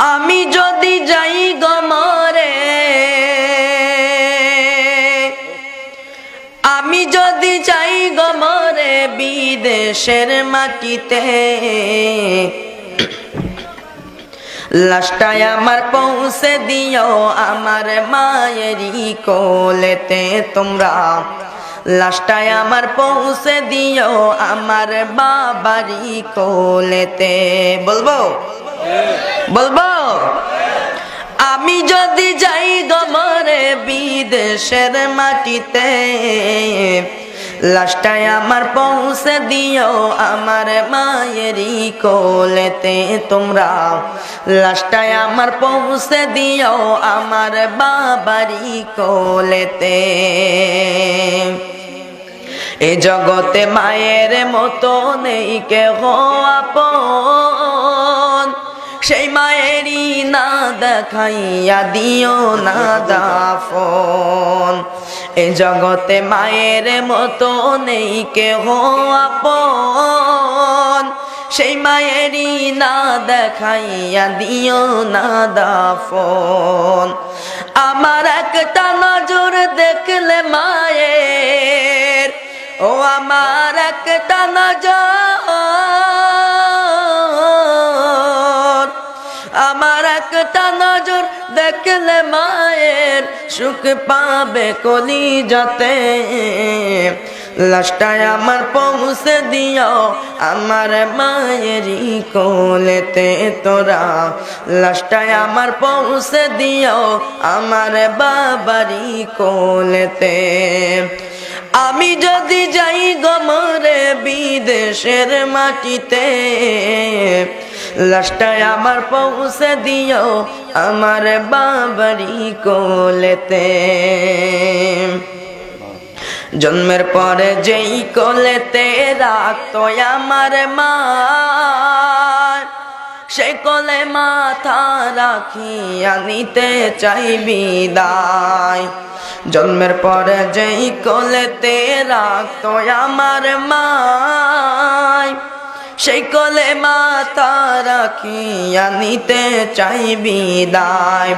আমি যদি যাই গমরে আমি যদি যাই গমরে বিদেশের মাটিতে লাস্টায় আমার পৌঁছে দিও আমার মায়েরই কোলেতে তোমরা। লাস্টায় আমার পৌঁছে দিও আমার বাবারই কোলেতে, বলব? বলব? আমি যদি যাই গমরে বিদেশের মাটিতে লাস্টায় আমার পৌঁছে দিও আমার মায়েরই কোলেতে। তোমরা লাস্টায় আমার পৌঁছে দিও আমার বাবারই কোলেতে। এ জগতে মায়ের মতো নেই কেহ আপন। সেই মায়েরই না দেখাইয়া দিও না দাফন। এ জগতে মায়ের মতো নেই কেহ আপন। সেই মায়েরই না দেখাইয়া দিও না দাফন। আমার একটা নজর দেখলে মায়ের। ও আমার একটা নজর নজর দেখলে মায়ের সুখ পাবে কলি যাতে লাস্টায় আমার পৌঁছে দিও আমার মায়েরই কোলেতে তোরা। লাস্টায় আমার পৌঁছে দিও আমার বাবারই কোলেতে। আমি যদি যাই গমরে বিদেশের মাটিতে লাস্টায় আমার পৌঁছে দিও আমার বাবারই কোলেতে। জন্মের পরে যেই কোলেতে রাখতো আমার মা, সে কোলে মাথা রাখিয়া নিতে চাই বিদায়। জন্মের পরে যেই কোলেতে রাখতো আমার মায় সেই কোলে মাথা রাখিয়া নিতে চাই বিদায়।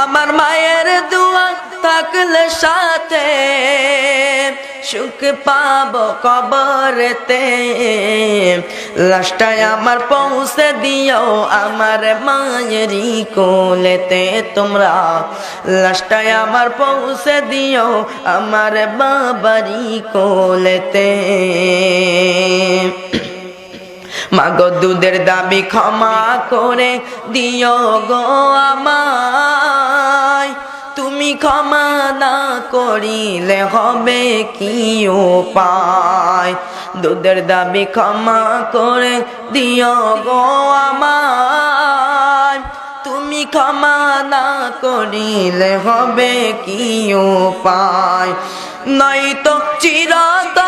আমার মায়ের দুয়া থাকলে সাথে সুখ পাব কবরেতে। লাস্টায় আমার পৌঁছে দিও আমার মায়েরই কোলেতে তোমরা। লাস্টায় আমার পৌঁছে দিও আমার বাবারই কোলেতে। মাগো দুধের দাবি ক্ষমা করে দিও গো আমায়। তুমি ক্ষমা না করিলে হবে কি উপায়? দুধের দাবি ক্ষমা করে দিও গো আমায়। তুমি ক্ষমা না করিলে হবে কি উপায়? নয়তো চিরতরে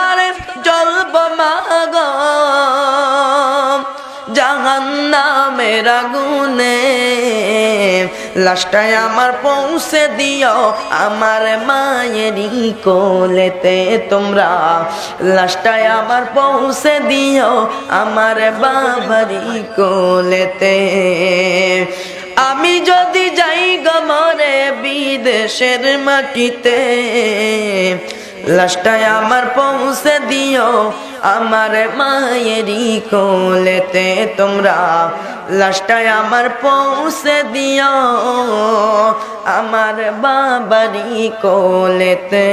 জাহান্নামের আগুনে। আমার পৌঁছে দিও আমার মায়েরই কোলেতে। তোমরা লাস্টায় আমার পৌঁছে দিও আমার বাবারই কোলেতে। আমি যদি যাই গমরে বিদেশের মাটিতে লাস্টায় আমার পৌঁছে দিও আমার মায়েরই কোলেতে। তোমরা লাস্টায় আমার পৌঁছে দিও। আমার বাবারি কোলেতে।